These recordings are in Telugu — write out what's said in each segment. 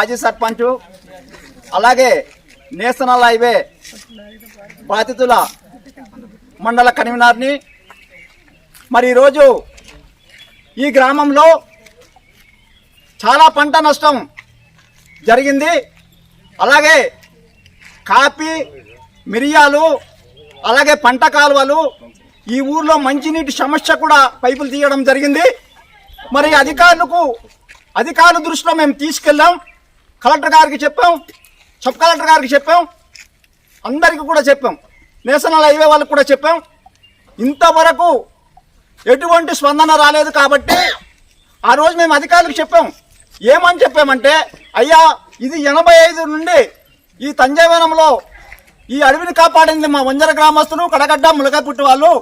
మాజీ సర్పంచ్ అలాగే నేషనల్ హైవే బాధితుల మండల కన్వీనర్ని. మరి ఈరోజు ఈ గ్రామంలో చాలా పంట నష్టం జరిగింది. అలాగే కాఫీ మిరియాలు అలాగే పంట కాలువలు ఈ ఊర్లో మంచినీటి సమస్య కూడా పైపులు తీయడం జరిగింది. మరి అధికారులకు అధికారుల దృష్టిలో మేము తీసుకెళ్ళాం. కలెక్టర్ గారికి చెప్పాం సబ్ కలెక్టర్ గారికి చెప్పాం అందరికీ కూడా చెప్పాం. నేషనల్ హైవే వాళ్ళకి కూడా చెప్పాం. ఇంతవరకు ఎటువంటి స్పందన రాలేదు కాబట్టి ఆ రోజు మేము అధికారులకు చెప్పాం. ఏమని చెప్పామంటే అయ్యా ఇది ఎనభై ఐదు నుండి ఈ తంజావనంలో ఈ అడవిని కాపాడింది మా వంజర గ్రామస్తులు కడగడ్డ ములకాయ వాళ్ళు.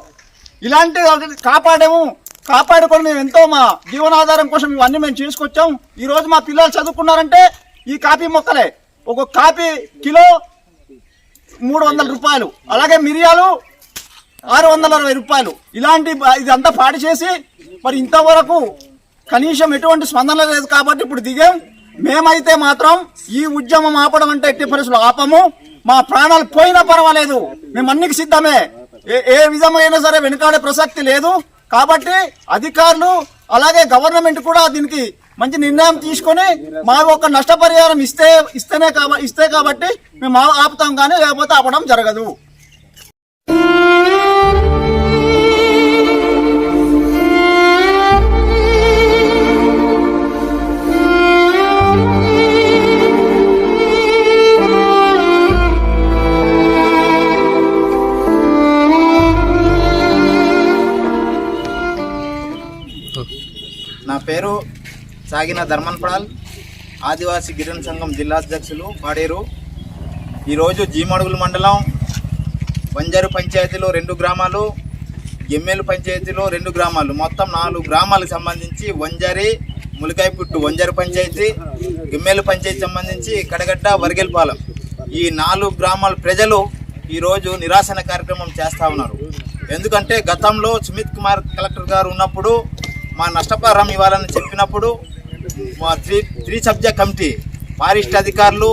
ఇలాంటి కాపాడాము కాపాడుకొని మేము ఎంతో మా జీవనాధారం కోసం ఇవన్నీ మేము చేసుకొచ్చాం ఈరోజు మా పిల్లలు చదువుకున్నారంటే ఈ కాఫీ మొక్కలే. ఒక కాఫీ కిలో మూడు వందల రూపాయలు అలాగే మిరియాలు ఆరు వందల అరవై రూపాయలు. ఇలాంటి ఇదంతా పాడి చేసి మరి ఇంతవరకు కనీసం ఎటువంటి స్పందన లేదు కాబట్టి ఇప్పుడు దిగాం. మేమైతే మాత్రం ఈ ఉద్యమం ఆపడం అంటే ఎట్టి పరిస్థితులు ఆపము. మా ప్రాణాలు పోయినా పర్వాలేదు. మేము అన్నికి సిద్ధమే. ఏ ఏ విధమైన సరే వెనుకాడే ప్రసక్తి లేదు. కాబట్టి అధికారులు అలాగే గవర్నమెంట్ కూడా దీనికి మంచి నిర్ణయం తీసుకొని మాకు ఒక నష్టపరిహారం ఇస్తే ఇస్తేనే కాబట్టి ఇస్తే కాబట్టి మేము ఆపుతాం కానీ లేకపోతే ఆపడం జరగదు. నా పేరు సాగిన ధర్మన్పడాల్ ఆదివాసీ గిరిజన సంఘం జిల్లా అధ్యక్షులు పాడేరు. ఈరోజు జీమడుగుల మండలం వంజరు పంచాయతీలో రెండు గ్రామాలు ఎమ్మెల్ పంచాయతీలో రెండు గ్రామాలు. మొత్తం నాలుగు గ్రామాలకు సంబంధించి వంజరి ములికాయపుట్టు వంజరు పంచాయతీ ఎమ్మెల్యే పంచాయతీ సంబంధించి కడగట్ట వరిగెల్పాలెం. ఈ నాలుగు గ్రామాల ప్రజలు ఈరోజు నిరాశన కార్యక్రమం చేస్తూ ఉన్నారు. ఎందుకంటే గతంలో సుమిత్ కుమార్ కలెక్టర్ గారు ఉన్నప్పుడు మా నష్టపరం ఇవ్వాలని చెప్పినప్పుడు మా three three subject committee forest అధికారులు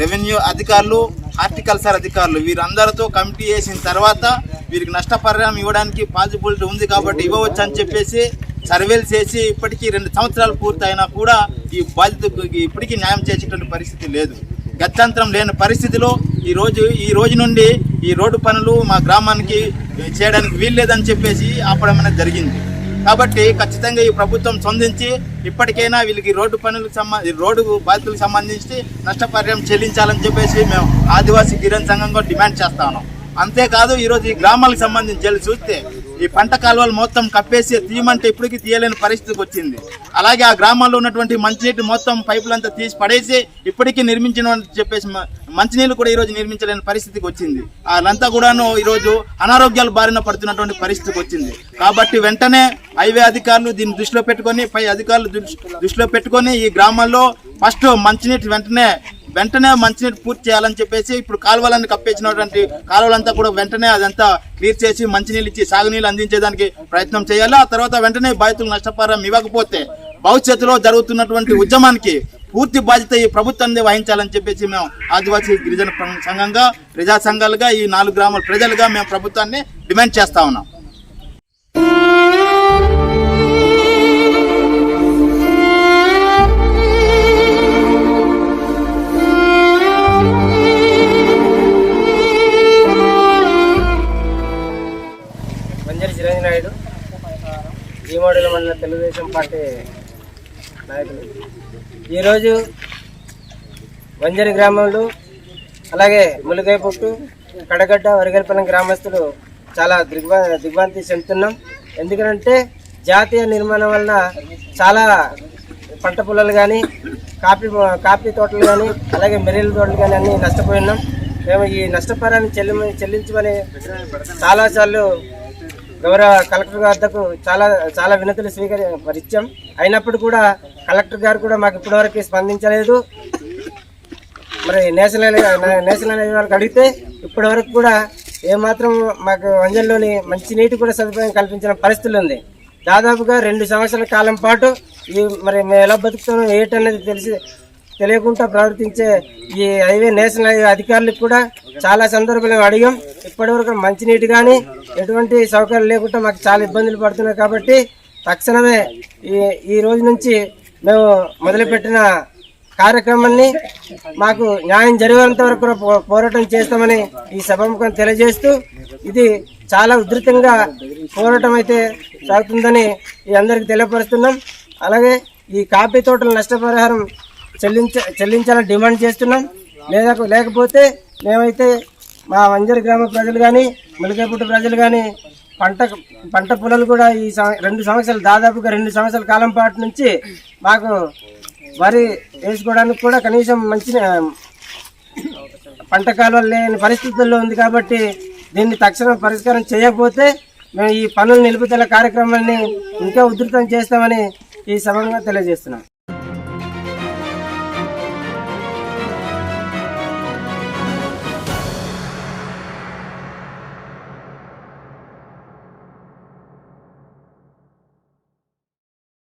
రెవెన్యూ అధికారులు హార్టికల్చర్ అధికారులు వీరందరితో కమిటీ వేసిన తర్వాత వీరికి నష్టపరిహారం ఇవ్వడానికి పాసిబిలిటీ ఉంది కాబట్టి ఇవ్వవచ్చు అని చెప్పేసి సర్వేలు చేసి ఇప్పటికీ రెండు సంవత్సరాలు పూర్తయినా కూడా ఈ బాధితు ఇప్పటికీ న్యాయం చేసేటువంటి పరిస్థితి లేదు. గత్యంతరం లేని పరిస్థితిలో ఈ రోజు ఈ రోజు నుండి ఈ రోడ్డు పనులు మా గ్రామానికి చేయడానికి వీల్లేదని చెప్పేసి ఆపడం అనేది జరిగింది. కాబట్టి ఖచ్చితంగా ఈ ప్రభుత్వం స్పందించి ఇప్పటికైనా వీళ్ళకి రోడ్డు పనులకు సంబంధించి రోడ్డు బాధితులకు సంబంధించి నష్టపరిహారం చెల్లించాలని చెప్పేసి మేము ఆదివాసీ గిరిజన సంఘంగా డిమాండ్ చేస్తా ఉన్నాం. అంతేకాదు ఈరోజు ఈ గ్రామాలకు సంబంధించి వెళ్ళి చూస్తే ఈ పంట కాలువలు మొత్తం కప్పేసి తీయమంటే ఇప్పటికీ తీయలేని పరిస్థితికి వచ్చింది. అలాగే ఆ గ్రామాల్లో ఉన్నటువంటి మంచినీటి మొత్తం పైపులంతా తీసి పడేసి ఇప్పటికీ నిర్మించిన చెప్పేసి మంచినీళ్ళు కూడా ఈరోజు నిర్మించలేని పరిస్థితికి వచ్చింది. వాళ్ళంతా కూడాను ఈరోజు అనారోగ్యాలు బారిన పడుతున్నటువంటి పరిస్థితికి వచ్చింది. కాబట్టి వెంటనే హైవే అధికారులు దీన్ని దృష్టిలో పెట్టుకొని పై అధికారులు దృష్టిలో పెట్టుకొని ఈ గ్రామాల్లో ఫస్ట్ మంచినీటి వెంటనే వెంటనే మంచినీటి పూర్తి చేయాలని చెప్పేసి ఇప్పుడు కాలువలన్నీ కప్పేసినటువంటి కాలువలంతా కూడా వెంటనే అదంతా క్లియర్ చేసి మంచినీళ్ళు ఇచ్చి సాగునీళ్ళు అందించేదానికి ప్రయత్నం చేయాలి. ఆ తర్వాత వెంటనే బాధితులు నష్టపరం ఇవ్వకపోతే భవిష్యత్తులో జరుగుతున్నటువంటి ఉద్యమానికి పూర్తి బాధ్యత ఈ ప్రభుత్వాన్ని వహించాలని చెప్పేసి మేము ఆదివాసీ గిరిజన సంఘంగా ప్రజా సంఘాలుగా ఈ నాలుగు గ్రామాల ప్రజలుగా మేము ప్రభుత్వాన్ని డిమాండ్ చేస్తా ఉన్నాం. మంజరి చిరంజీవి నాయుడు ఈమోడుల మండల తెలుగుదేశం పార్టీ నాయకులు. ఈరోజు వంజరి గ్రామంలో అలాగే ములికాయ పుట్టు కడగడ్డ వరిగల్పల్లం గ్రామస్తులు చాలా దిగ్భా దిగ్భాంతి చెందుతున్నాం. ఎందుకంటే జాతీయ నిర్మాణం వలన చాలా పంట పొలాలు కానీ కాఫీ కాఫీ తోటలు కానీ అలాగే మెరీల తోటలు కానీ అన్నీ నష్టపోయినాం మేము ఈ నష్టపరాన్ని చెల్లి చెల్లించమని చాలాసార్లు గౌరవ కలెక్టర్ గారి చాలా చాలా వినతులు స్వీకరి ఇచ్చాం అయినప్పుడు కూడా కలెక్టర్ గారు కూడా మాకు ఇప్పటివరకు స్పందించలేదు. మరి నేషనల్ నేషనల్ హైవే వాళ్ళకి అడిగితే ఇప్పటివరకు కూడా ఏమాత్రం మాకు వంజల్లోని మంచి నీటి కూడా సదుపాయం కల్పించిన పరిస్థితులు ఉంది. దాదాపుగా రెండు సంవత్సరాల కాలం పాటు ఈ మరి మేము ఎలా బతుకుతున్నాం ఏటనేది తెలిసి తెలియకుండా ప్రవర్తించే ఈ హైవే నేషనల్ హైవే అధికారులకు కూడా చాలా సందర్భాలు అడిగాం. ఇప్పటివరకు మంచినీటి కానీ ఎటువంటి సౌకర్యాలు లేకుండా మాకు చాలా ఇబ్బందులు పడుతున్నాయి కాబట్టి తక్షణమే ఈ ఈ రోజు నుంచి మేము మొదలుపెట్టిన కార్యక్రమాన్ని మాకు న్యాయం జరిగేంత వరకు కూడా పో- పోరాటం చేస్తామని ఈ సభాముఖం తెలియజేస్తూ ఇది చాలా ఉధృతంగా పోరాటం అయితే సాగుతుందని ఈ అందరికి తెలియపరుస్తున్నాం. అలాగే ఈ కాఫీ తోటల నష్టపరిహారం చెల్లించ చెల్లించాలని డిమాండ్ చేస్తున్నాం. లేదా లేకపోతే మేమైతే మా వంజరి గ్రామ ప్రజలు కానీ ములికేపుట్టు ప్రజలు కానీ పంట పంట పొలాలు కూడా ఈ రెండు సంవత్సరాలు దాదాపుగా రెండు సంవత్సరాల కాలం పాటు నుంచి మాకు వరి వేసుకోవడానికి కూడా కనీసం మంచి పంట కాలువలు లేని పరిస్థితుల్లో ఉంది కాబట్టి దీన్ని తక్షణం పరిష్కారం చేయకపోతే మేము ఈ పనులు నిలుపుదల కార్యక్రమాన్ని ఇంకా ఉధృతం చేస్తామని ఈ సభంగా తెలియజేస్తున్నాం.